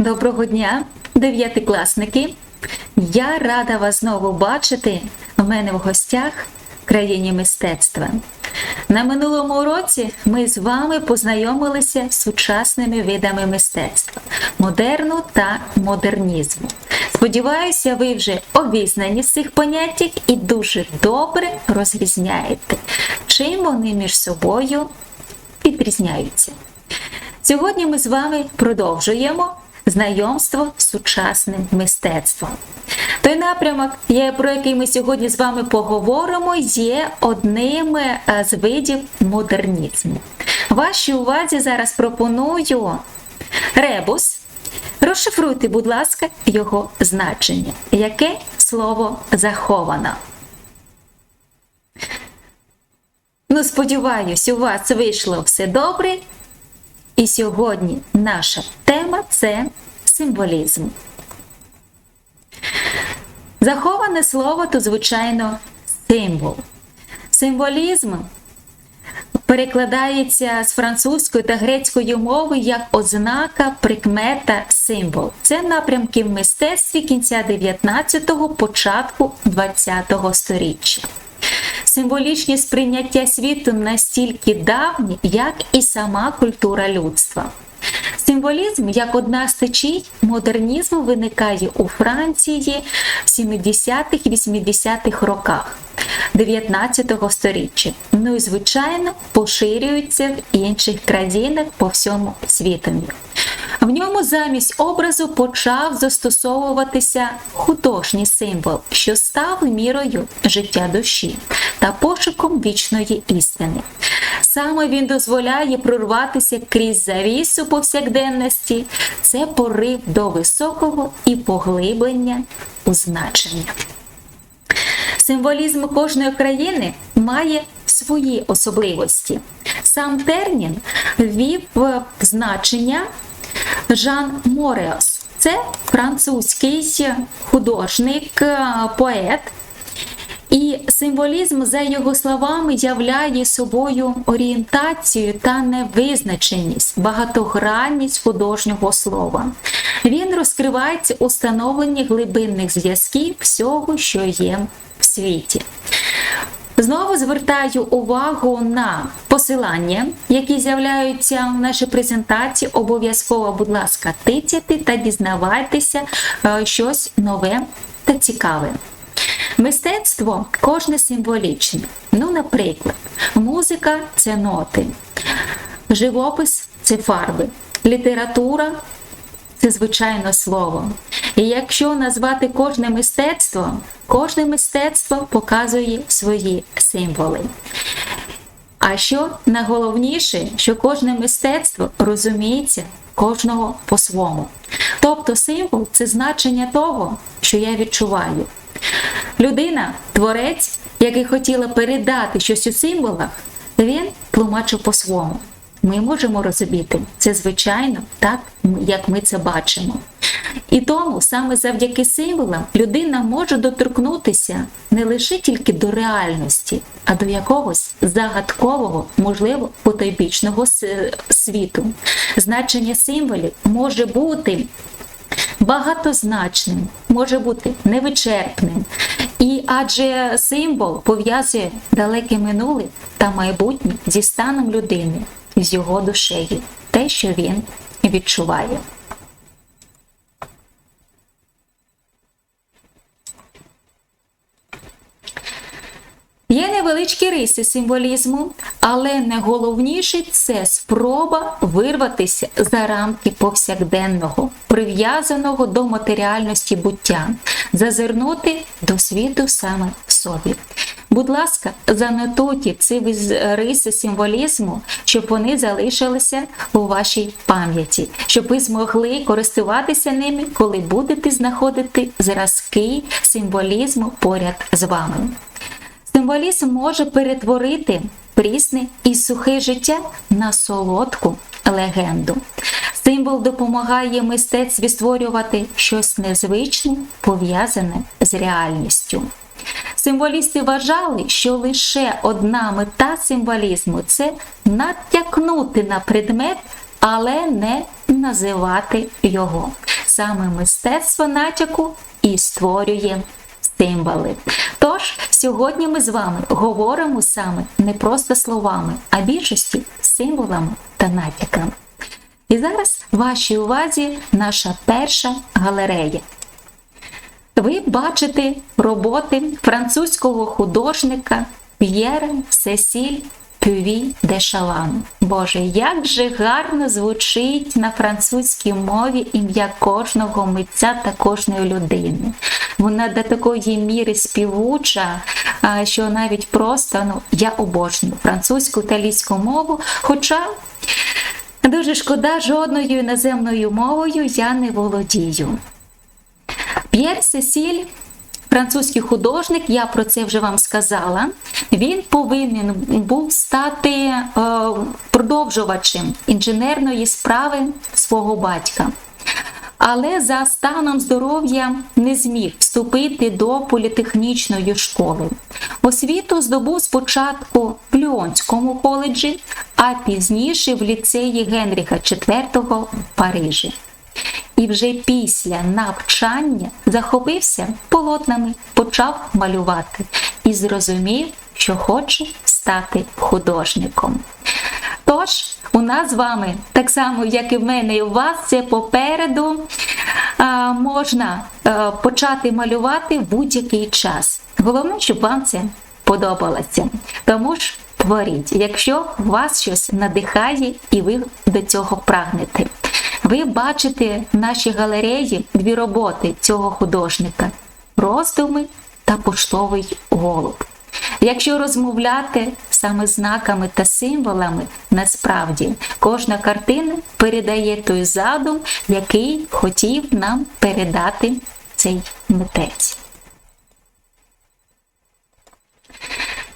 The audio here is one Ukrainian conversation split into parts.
Доброго дня, дев'ятикласники! Я рада вас знову бачити в мене в гостях в країні мистецтва. На минулому уроці ми з вами познайомилися з сучасними видами мистецтва модерну та модернізму. Сподіваюся, ви вже обізнані з цих поняттів і дуже добре розрізняєте, чим вони між собою відрізняються. Сьогодні ми з вами продовжуємо знайомство з сучасним мистецтвом. Той напрямок, про який ми сьогодні з вами поговоримо, є одним е, з видів модернізму. Вашій увазі зараз пропоную ребус. Розшифруйте, будь ласка, його значення. Яке слово заховано? Ну, сподіваюсь, у вас вийшло все добре. І сьогодні наша тема це символізм. Заховане слово то, звичайно, символ. Символізм перекладається з французької та грецької мови як ознака, прикмета, символ. Це напрямки в мистецтві кінця 19-го, початку 20-го сторіччя. Символічні сприйняття світу настільки давні, як і сама культура людства. Символізм як одна з течій модернізму виникає у Франції в 70-80-х роках 19 століття. Ну і звичайно поширюється в інших країнах по всьому світу. В ньому замість образу почав застосовуватися художній символ, що став мірою життя душі та пошуком вічної істини. Саме він дозволяє прорватися крізь завісу повсякденності. Це порив до високого і поглиблення у значення. Символізм кожної країни має свої особливості. Сам термін ввів в значення Жан Мореос. Це французький художник, е, поет. І символізм, за його словами, являє собою орієнтацію та невизначеність, багатогранність художнього слова. Він розкривається у становленні глибинних зв'язків всього, що є в світі. Знову звертаю увагу на посилання, які з'являються в нашій презентації. Обов'язково, будь ласка, тицяти та дізнавайтеся е, щось нове та цікаве. Мистецтво кожне символічне. Ну, наприклад, музика це ноти, живопис це фарби, література це звичайно слово. І якщо назвати кожне мистецтво, кожне мистецтво показує свої символи. А що найголовніше, що кожне мистецтво розуміється кожного по-своєму. Тобто символ це значення того, що я відчуваю. Людина, творець, який хотіла передати щось у символах, він тлумачив по-своєму. Ми можемо розуміти це звичайно так, як ми це бачимо. І тому саме завдяки символам людина може доторкнутися не лише тільки до реальності, а до якогось загадкового, можливо, потойбічного світу. Значення символів може бути багатозначним, може бути невичерпним. І адже символ пов'язує далеке минуле та майбутнє зі станом людини, з його душею, те, що він відчуває. Є невеличкі риси символізму, але найголовніше це спроба вирватися за рамки повсякденного, прив'язаного до матеріальності буття, зазирнути до світу саме в собі. Будь ласка, занотуйте ці риси символізму, щоб вони залишилися у вашій пам'яті, щоб ви змогли користуватися ними, коли будете знаходити зразки символізму поряд з вами. Символізм може перетворити прісне і сухе життя на солодку легенду. Символ допомагає мистецтві створювати щось незвичне, пов'язане з реальністю. Символісти вважали, що лише одна мета символізму це натякнути на предмет але не називати його. Саме мистецтво натяку і створює символи. Тож, сьогодні ми з вами говоримо саме не просто словами, а більшості символами та натяками. І зараз вашій увазі наша перша галерея. Ви бачите роботи французького художника П'єра Сесіль Пюві де Шалан. Боже, як же гарно звучить на французькій мові ім'я кожного митця та кожної людини. Вона до такої міри співуча, що навіть просто ну, я обожнюю французьку італійську мову. Хоча дуже шкода, жодною іноземною мовою я не володію. П'єр Сесіль французький художник, я про це вже вам сказала, він повинен був стати е, продовжувачем інженерної справи свого батька. Але за станом здоров'я не зміг вступити до політехнічної школи. Освіту здобув спочатку в Ліонському коледжі, а пізніше в ліцеї Генріха IV в Парижі і вже після навчання захопився полотнами, почав малювати і зрозумів, що хоче стати художником. Тож, у нас з вами, так само, як і в мене, і у вас, це попереду можна почати малювати в будь-який час. Головне, щоб вам це подобалося. Тому ж творіть, якщо вас щось надихає і ви до цього прагнете. Ви бачите в нашій галереї дві роботи цього художника роздуми та поштовий голуб. Якщо розмовляти саме знаками та символами, насправді кожна картина передає той задум, який хотів нам передати цей митець.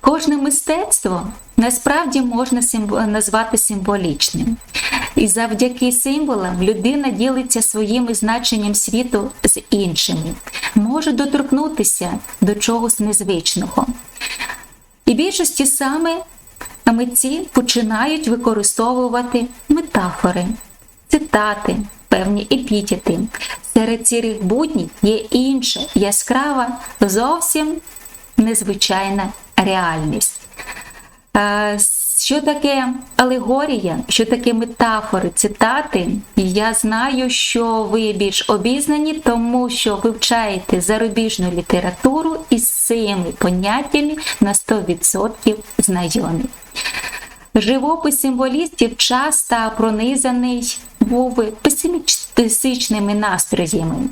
Кожне мистецтво насправді можна назвати символічним. І завдяки символам людина ділиться своїм значенням світу з іншими, може доторкнутися до чогось незвичного. І більшості саме митці починають використовувати метафори, цитати, певні епітети. Серед цих буднів є інша яскрава, зовсім незвичайна реальність. Що таке алегорія, що таке метафори, цитати? Я знаю, що ви більш обізнані, тому що вивчаєте зарубіжну літературу із цими поняттями на 100% знайомі. Живопис символістів часто пронизаний був песимістичними настроями.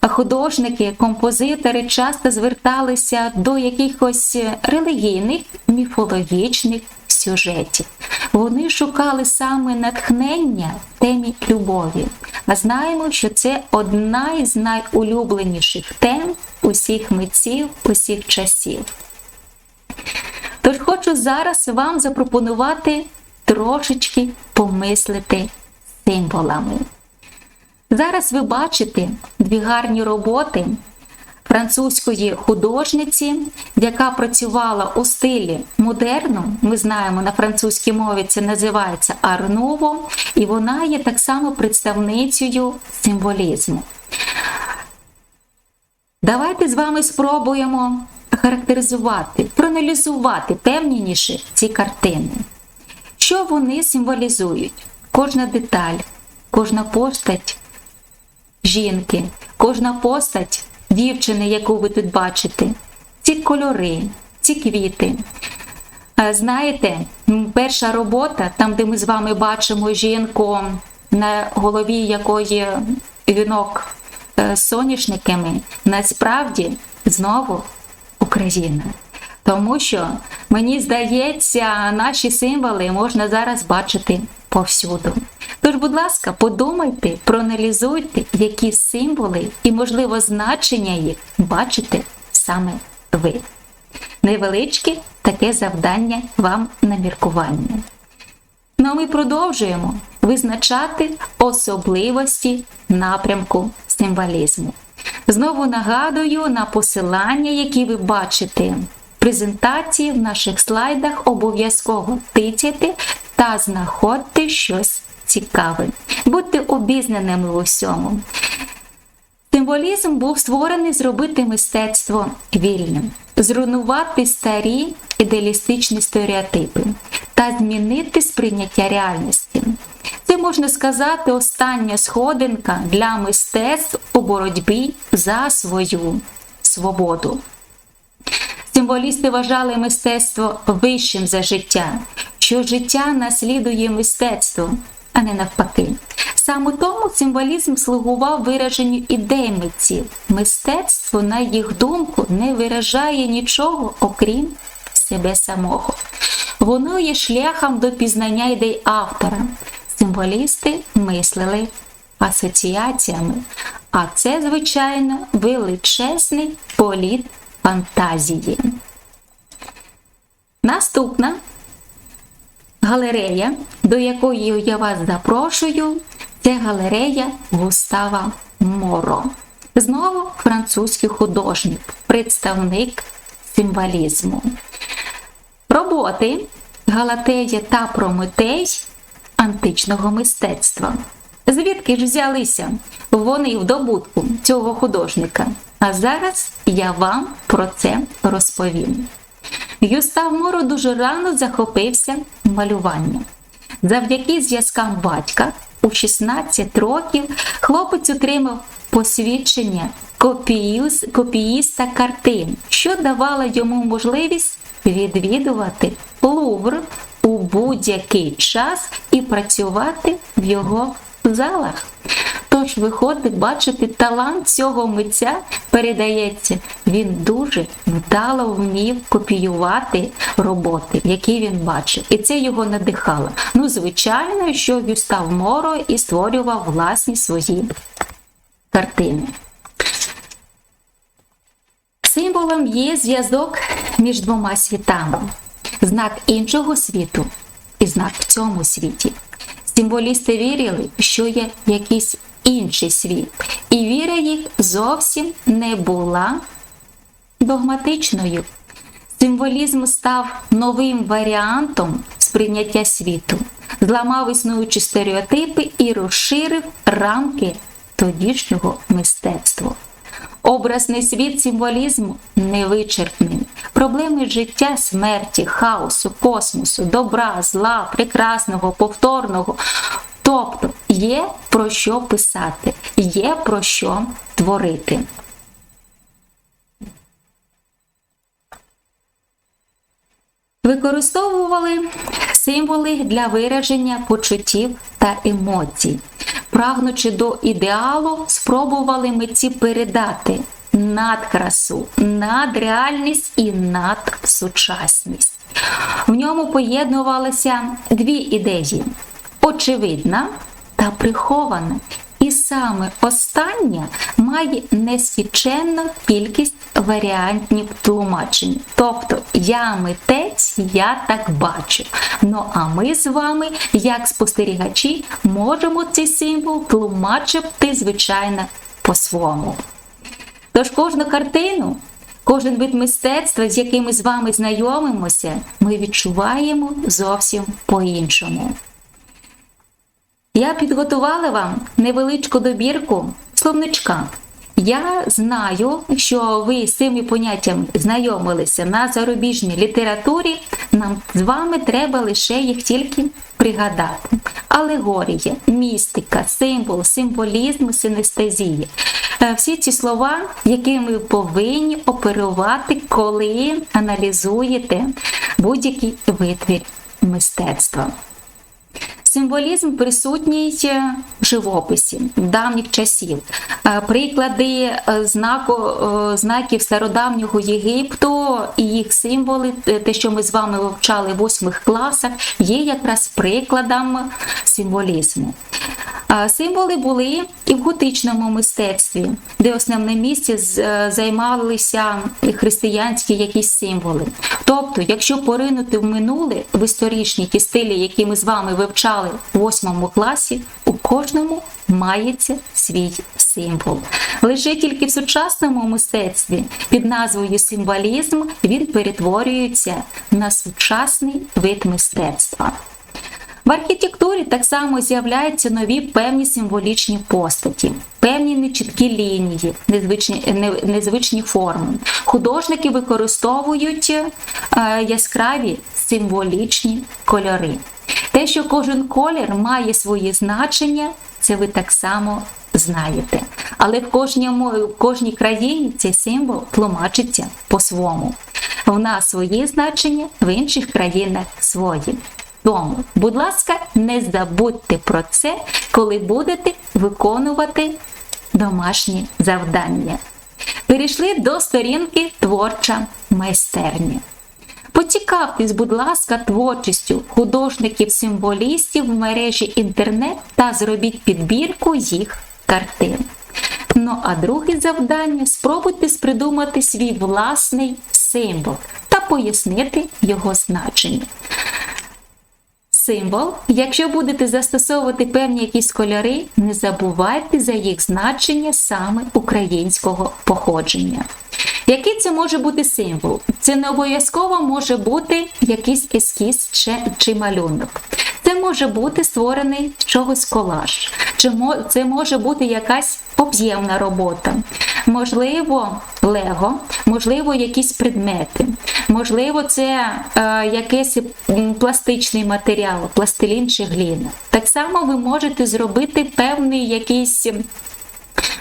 А художники, композитори часто зверталися до якихось релігійних, міфологічних сюжетів. Вони шукали саме натхнення в темі любові. А знаємо, що це одна із найулюбленіших тем усіх митців, усіх часів. Тож хочу зараз вам запропонувати трошечки помислити символами. Зараз ви бачите дві гарні роботи французької художниці, яка працювала у стилі модерну. Ми знаємо, на французькій мові це називається арнуво, і вона є так само представницею символізму. Давайте з вами спробуємо характеризувати, проаналізувати певніше ці картини. Що вони символізують? Кожна деталь, кожна постать жінки, кожна постать дівчини, яку ви тут бачите, ці кольори, ці квіти. Знаєте, перша робота, там, де ми з вами бачимо жінку, на голові якої вінок е, з соняшниками, насправді знову Україна. Тому що, мені здається, наші символи можна зараз бачити повсюду. Тож, будь ласка, подумайте, проаналізуйте, які символи і, можливо, значення їх бачите саме ви. Невеличке таке завдання вам на міркування. Ну а ми продовжуємо визначати особливості напрямку символізму. Знову нагадую на посилання, які ви бачите презентації в наших слайдах, обов'язково тицяти та знаходьте щось цікавим. Будьте обізнаними в усьому. Символізм був створений зробити мистецтво вільним, зруйнувати старі ідеалістичні стереотипи та змінити сприйняття реальності. Це можна сказати остання сходинка для мистецтв у боротьбі за свою свободу. Символісти вважали мистецтво вищим за життя, що життя наслідує мистецтво, а не навпаки. Саме тому символізм слугував вираженню ідей митців. Мистецтво, на їх думку, не виражає нічого, окрім себе самого. Воно є шляхом до пізнання ідей автора. Символісти мислили асоціаціями, а це, звичайно, величезний політ фантазії. Наступна галерея, до якої я вас запрошую, це галерея Густава Моро. Знову французький художник, представник символізму. Роботи Галатея та Прометей античного мистецтва. Звідки ж взялися вони в добутку цього художника? А зараз я вам про це розповім. Юстав Моро дуже рано захопився малюванням. Завдяки зв'язкам батька у 16 років хлопець отримав посвідчення копіїста картин, що давало йому можливість відвідувати Лувр у будь-який час і працювати в його залах. Тож, виходить, бачити, талант цього митця передається. Він дуже вдало вмів копіювати роботи, які він бачив. І це його надихало. Ну, звичайно, що Гюстав Моро і створював власні свої картини. Символом є зв'язок між двома світами, знак іншого світу і знак в цьому світі. Символісти вірили, що є якийсь інший світ, і віра їх зовсім не була догматичною. Символізм став новим варіантом сприйняття світу, зламав існуючі стереотипи і розширив рамки тодішнього мистецтва. Образний світ символізму невичерпний. Проблеми життя, смерті, хаосу, космосу, добра, зла, прекрасного, повторного. Тобто є про що писати, є про що творити. Використовували символи для вираження почуттів та емоцій. Прагнучи до ідеалу, спробували митці передати надкрасу, надреальність і надсучасність. В ньому поєднувалися дві ідеї: очевидна та прихована. І саме остання має нескінченну кількість варіантів тлумачень. Тобто я митець, я так бачу. Ну а ми з вами, як спостерігачі, можемо цей символ тлумачити, звичайно, по-своєму. Тож кожну картину, кожен вид мистецтва, з яким ми з вами знайомимося, ми відчуваємо зовсім по-іншому. Я підготувала вам невеличку добірку словничка. Я знаю, що ви з цими поняттями знайомилися на зарубіжній літературі. Нам з вами треба лише їх тільки пригадати. Алегорія, містика, символ, символізм, синестезія. Е, всі ці слова, які ми повинні оперувати, коли аналізуєте будь-який витвір мистецтва. Символізм присутній в живописі давніх часів. Е, приклади е, знаку, е, знаків стародавнього Єгипту і їх символи, те, що ми з вами вивчали в восьмих класах, є якраз прикладом символізму. Символи були і в готичному мистецтві, де основне місце займалися християнські якісь символи. Тобто, якщо поринути в минуле в історичні ті стилі, які ми з вами вивчали в восьмому класі, у кожному мається свій символ. Лише тільки в сучасному мистецтві під назвою символізм він перетворюється на сучасний вид мистецтва. В архітектурі так само з'являються нові певні символічні постаті, певні нечіткі лінії, незвичні, незвичні форми. Художники використовують е, яскраві символічні кольори. Те, що кожен колір має своє значення, це ви так само знаєте. Але в кожному, в кожній країні цей символ тлумачиться по-своєму. В нас свої значення, в інших країнах свої. Тому, будь ласка, не забудьте про це, коли будете виконувати домашні завдання. Перейшли до сторінки творча майстерня. Поцікавтесь, будь ласка, творчістю художників-символістів в мережі інтернет та зробіть підбірку їх картин. Ну а друге завдання спробуйте придумати свій власний символ та пояснити його значення. Символ, якщо будете застосовувати певні якісь кольори, не забувайте за їх значення саме українського походження. Який це може бути символ? Це не обов'язково може бути якийсь ескіз чи, чи малюнок. Це може бути створений чогось колаж, чи це може бути якась об'ємна робота, можливо, лего, можливо, якісь предмети, можливо, це е, якийсь м, пластичний матеріал, пластилін чи гліна. Так само ви можете зробити певний якийсь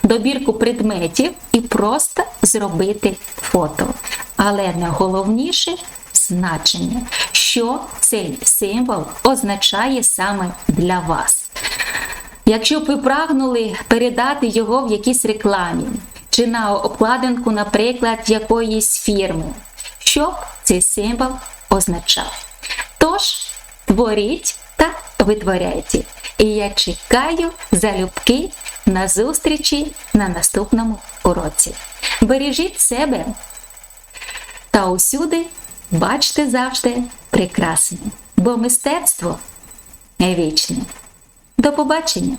добірку предметів і просто зробити фото. Але найголовніше значення, що цей символ означає саме для вас. Якщо б ви прагнули передати його в якійсь рекламі чи на обкладинку, наприклад, якоїсь фірми, що цей символ означав? Тож, творіть та витворяйте. І я чекаю залюбки на зустрічі на наступному уроці. Бережіть себе та усюди бачте завжди прекрасне, бо мистецтво вічне. До побачення!